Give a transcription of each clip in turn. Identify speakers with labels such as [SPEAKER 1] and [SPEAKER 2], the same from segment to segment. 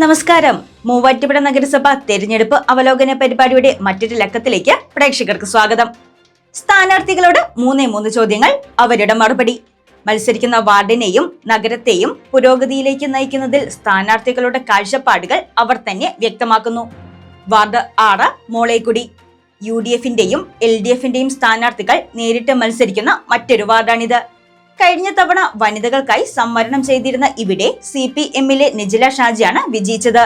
[SPEAKER 1] നമസ്കാരം. മൂവാറ്റുപുഴ നഗരസഭ തെരഞ്ഞെടുപ്പ് അവലോകന പരിപാടിയുടെ മറ്റൊരു ലക്കത്തിലേക്ക് പ്രേക്ഷകർക്ക് സ്വാഗതം. സ്ഥാനാർത്ഥികളോട് മൂന്നേ മൂന്ന് ചോദ്യങ്ങൾ അവരുടെ മറുപടി. മത്സരിക്കുന്ന വാർഡിനെയും നഗരത്തെയും പുരോഗതിയിലേക്ക് നയിക്കുന്നതിൽ സ്ഥാനാർത്ഥികളുടെ കാഴ്ചപ്പാടുകൾ അവർ തന്നെ വ്യക്തമാക്കുന്നു. വാർഡ് ആറ് മോളേക്കുടി. യു ഡി എഫിന്റെയും എൽ ഡി എഫിന്റെയും സ്ഥാനാർത്ഥികൾ നേരിട്ട് മത്സരിക്കുന്ന മറ്റൊരു വാർഡാണിത്. കഴിഞ്ഞ തവണ വനിതകൾക്കായി സംവരണം ചെയ്തിരുന്ന ഇവിടെ സി പി എമ്മിലെ നിജില ഷാജിയാണ് വിജയിച്ചത്.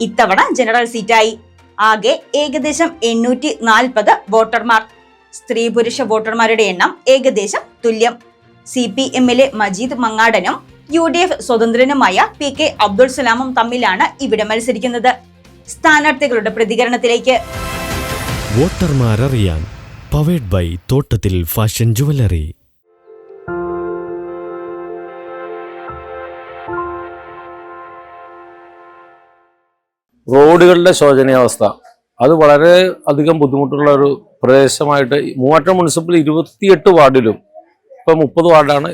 [SPEAKER 1] ഇത്തവണ ജനറൽ സീറ്റായി. ആകെ ഏകദേശം എണ്ണൂറ്റി നാൽപ്പത് വോട്ടർമാർ. സ്ത്രീ പുരുഷ വോട്ടർമാരുടെ എണ്ണം ഏകദേശം തുല്യം. സി പി എമ്മിലെ മജീദ് മങ്ങാടനും യു ഡി എഫ് സ്വതന്ത്രനുമായ പി കെ അബ്ദുൾ സലാമും തമ്മിലാണ് ഇവിടെ മത്സരിക്കുന്നത്. സ്ഥാനാർത്ഥികളുടെ പ്രതികരണത്തിലേക്ക്.
[SPEAKER 2] വോട്ടർമാരറിയാൻ powered by Thottathil fashion jewellery
[SPEAKER 3] റോഡുകളുടെ ശോചനീയാവസ്ഥ. അത് വളരെ അധികം ബുദ്ധിമുട്ടുള്ള ഒരു പ്രദേശമായിട്ട് മൂവാറ്റം മുനിസിപ്പൽ ഇരുപത്തിയെട്ട് വാർഡിലും ഇപ്പം മുപ്പത് വാർഡാണ്.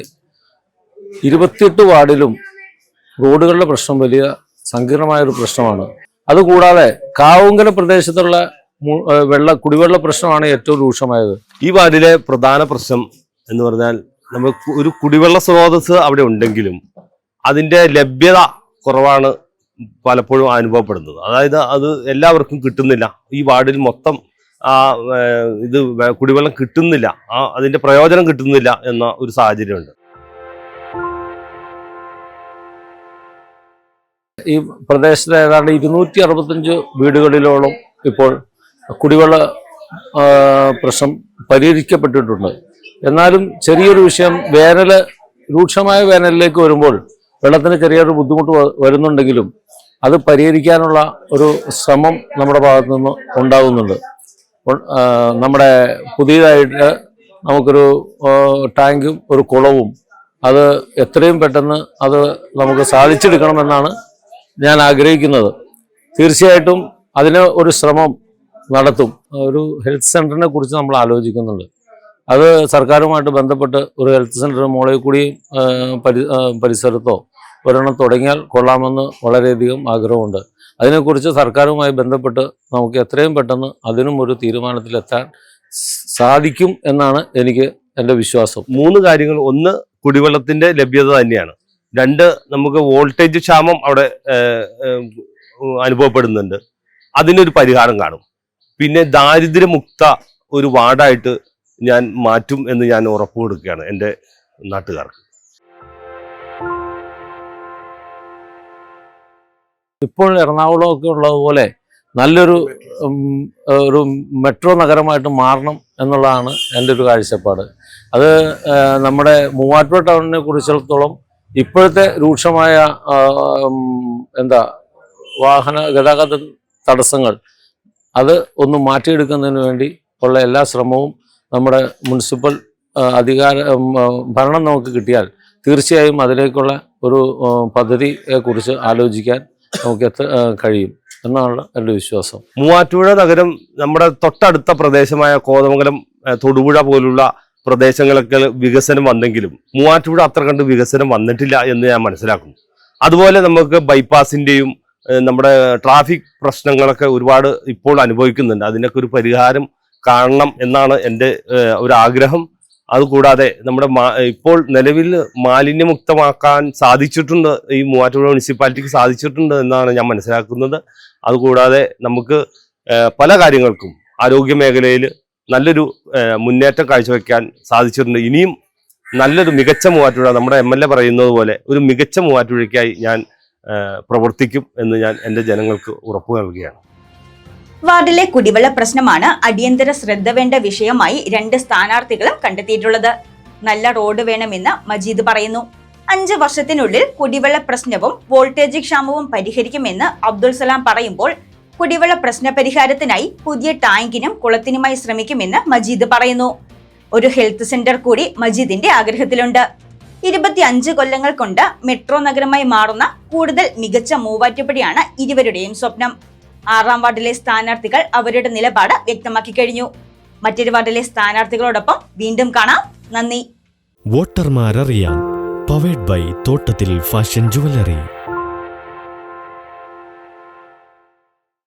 [SPEAKER 3] ഇരുപത്തിയെട്ട് വാർഡിലും റോഡുകളുടെ പ്രശ്നം വലിയ സങ്കീർണമായ ഒരു പ്രശ്നമാണ്. അതുകൂടാതെ കാവുങ്കല പ്രദേശത്തുള്ള വെള്ള കുടിവെള്ള പ്രശ്നമാണ് ഏറ്റവും രൂക്ഷമായത്.
[SPEAKER 4] ഈ വാർഡിലെ പ്രധാന പ്രശ്നം എന്ന് പറഞ്ഞാൽ നമുക്ക് ഒരു കുടിവെള്ള സ്രോതസ് അവിടെ ഉണ്ടെങ്കിലും അതിന്റെ ലഭ്യത കുറവാണ് പലപ്പോഴും അനുഭവപ്പെടുന്നത്. അതായത് അത് എല്ലാവർക്കും കിട്ടുന്നില്ല. ഈ വാർഡിൽ മൊത്തം ആ ഇത് കുടിവെള്ളം കിട്ടുന്നില്ല. ആ അതിന്റെ പ്രയോജനം കിട്ടുന്നില്ല എന്ന ഒരു സാഹചര്യമുണ്ട്.
[SPEAKER 3] ഈ പ്രദേശത്തെ ഏതാണ്ട് ഇരുന്നൂറ്റി അറുപത്തഞ്ച് വീടുകളിലോളം ഇപ്പോൾ കുടിവെള്ള പ്രശ്നം പരിഹരിക്കപ്പെട്ടിട്ടുണ്ട്. എന്നാലും ചെറിയൊരു വിഷയം വേനൽ രൂക്ഷമായ വേനലിലേക്ക് വരുമ്പോൾ വെള്ളത്തിന് ചെറിയൊരു ബുദ്ധിമുട്ട് വരുന്നുണ്ടെങ്കിലും അത് പരിഹരിക്കാനുള്ള ഒരു ശ്രമം നമ്മുടെ ഭാഗത്തു നിന്ന് ഉണ്ടാകുന്നുണ്ട്. നമ്മുടെ പുതിയതായിട്ട് നമുക്കൊരു ടാങ്കും ഒരു കുളവും അത് എത്രയും പെട്ടെന്ന് അത് നമുക്ക് സാധിച്ചെടുക്കണമെന്നാണ് ഞാൻ ആഗ്രഹിക്കുന്നത്. തീർച്ചയായിട്ടും അതിന് ഒരു ശ്രമം നടത്തും. ഒരു ഹെൽത്ത് സെന്ററിനെ കുറിച്ച് നമ്മൾ ആലോചിക്കുന്നുണ്ട്. അത് സർക്കാരുമായിട്ട് ബന്ധപ്പെട്ട് ഒരു ഹെൽത്ത് സെന്റർ മോളെ കൂടി പരിസരത്തോ ഒരെണ്ണം തുടങ്ങിയാൽ കൊള്ളാമെന്ന് വളരെയധികം ആഗ്രഹമുണ്ട്. അതിനെക്കുറിച്ച് സർക്കാരുമായി ബന്ധപ്പെട്ട് നമുക്ക് എത്രയും പെട്ടെന്ന് അതിനും ഒരു തീരുമാനത്തിലെത്താൻ സാധിക്കും എന്നാണ് എനിക്ക് എന്റെ വിശ്വാസം.
[SPEAKER 4] മൂന്ന് കാര്യങ്ങൾ. ഒന്ന് കുടിവെള്ളത്തിന്റെ ലഭ്യത തന്നെയാണ്. രണ്ട് നമുക്ക് വോൾട്ടേജ് ക്ഷാമം അവിടെ അനുഭവപ്പെടുന്നുണ്ട്. അതിനൊരു പരിഹാരം കാണും. പിന്നെ ദാരിദ്ര്യമുക്ത ഒരു വാർഡായിട്ട് ഞാൻ മാറ്റും എന്ന് ഞാൻ ഉറപ്പ് കൊടുക്കുകയാണ് എന്റെ നാട്ടുകാർക്ക്.
[SPEAKER 3] ഇപ്പോൾ എറണാകുളമൊക്കെ ഉള്ളതുപോലെ നല്ലൊരു ഒരു മെട്രോ നഗരമായിട്ട് മാറണം എന്നുള്ളതാണ് എന്റെ ഒരു കാഴ്ചപ്പാട്. അത് നമ്മുടെ മൂവാറ്റുപുഴ ടൗണിനെ കുറിച്ചിടത്തോളം ഇപ്പോഴത്തെ രൂക്ഷമായ എന്താ വാഹന ഗതാഗത തടസ്സങ്ങൾ അത് ഒന്ന് മാറ്റിയെടുക്കുന്നതിന് വേണ്ടി ഉള്ള എല്ലാ ശ്രമവും നമ്മുടെ മുനിസിപ്പൽ അധികാര ഭരണം നമുക്ക് കിട്ടിയാൽ തീർച്ചയായും അതിലേക്കുള്ള ഒരു പദ്ധതിയെക്കുറിച്ച് കുറിച്ച് ആലോചിക്കാൻ നമുക്ക് എത്ര കഴിയും എന്നാണ് എന്റെ വിശ്വാസം.
[SPEAKER 4] മൂവാറ്റുപുഴ നഗരം നമ്മുടെ തൊട്ടടുത്ത പ്രദേശമായ കോതമംഗലം തൊടുപുഴ പോലുള്ള പ്രദേശങ്ങളൊക്കെ വികസനം വന്നെങ്കിലും മൂവാറ്റുപുഴ അത്ര കണ്ട് വികസനം വന്നിട്ടില്ല എന്ന് ഞാൻ മനസ്സിലാക്കുന്നു. അതുപോലെ നമുക്ക് ബൈപ്പാസിന്റെയും നമ്മുടെ ട്രാഫിക് പ്രശ്നങ്ങളൊക്കെ ഒരുപാട് ഇപ്പോൾ അനുഭവിക്കുന്നുണ്ട്. അതിനൊക്കെ ഒരു പരിഹാരം കാണണം എന്നാണ് എന്റെ ഒരു ആഗ്രഹം അതുകൂടാതെ നമ്മുടെ ഇപ്പോൾ നിലവിൽ മാലിന്യമുക്തമാക്കാൻ സാധിച്ചിട്ടുണ്ട് ഈ മൂവാറ്റുപുഴ മുനിസിപ്പാലിറ്റിക്ക് സാധിച്ചിട്ടുണ്ട് എന്നാണ് ഞാൻ മനസ്സിലാക്കുന്നത്. അതുകൂടാതെ നമുക്ക് പല കാര്യങ്ങൾക്കും ആരോഗ്യ മേഖലയിൽ നല്ലൊരു മുന്നേറ്റം കാഴ്ചവെക്കാൻ സാധിച്ചിട്ടുണ്ട്. ഇനിയും നല്ലൊരു മികച്ച മൂവാറ്റുപുഴ നമ്മുടെ എം എൽ എ പറയുന്നത് പോലെ ഒരു മികച്ച മൂവാറ്റുപുഴയ്ക്കായി ഞാൻ പ്രവർത്തിക്കും എന്ന് ഞാൻ എന്റെ ജനങ്ങൾക്ക് ഉറപ്പ് നൽകുകയാണ്.
[SPEAKER 1] വാർഡിലെ കുടിവെള്ള പ്രശ്നമാണ് അടിയന്തര ശ്രദ്ധ വേണ്ട വിഷയമായി രണ്ട് സ്ഥാനാർത്ഥികളും കണ്ടെത്തിയിട്ടുള്ളത്. നല്ല റോഡ് വേണമെന്ന് മജീദ് പറയുന്നു. അഞ്ച് വർഷത്തിനുള്ളിൽ കുടിവെള്ള പ്രശ്നവും വോൾട്ടേജ് ക്ഷാമവും പരിഹരിക്കുമെന്ന് അബ്ദുൾ സലാം പറയുമ്പോൾ കുടിവെള്ള പ്രശ്ന പരിഹാരത്തിനായി പുതിയ ടാങ്കിനും കുളത്തിനുമായി ശ്രമിക്കുമെന്ന് മജീദ് പറയുന്നു. ഒരു ഹെൽത്ത് സെന്റർ കൂടി മജീദിന്റെ ആഗ്രഹത്തിലുണ്ട്. ഇരുപത്തി അഞ്ച് കൊല്ലങ്ങൾ കൊണ്ട് മെട്രോ നഗരമായി മാറുന്ന കൂടുതൽ മികച്ച മൂവാറ്റുപടിയാണ് ഇരുവരുടെയും സ്വപ്നം. ആറാം വാർഡിലെ സ്ഥാനാർത്ഥികൾ അവരുടെ നിലപാട് വ്യക്തമാക്കി കഴിഞ്ഞു. മറ്റൊരു വാർഡിലെ സ്ഥാനാർത്ഥികളോടൊപ്പം വീണ്ടും കാണാം. നന്ദി.
[SPEAKER 2] വോട്ടർമാരറിയാൻ. Powered by Thottathil fashion jewellery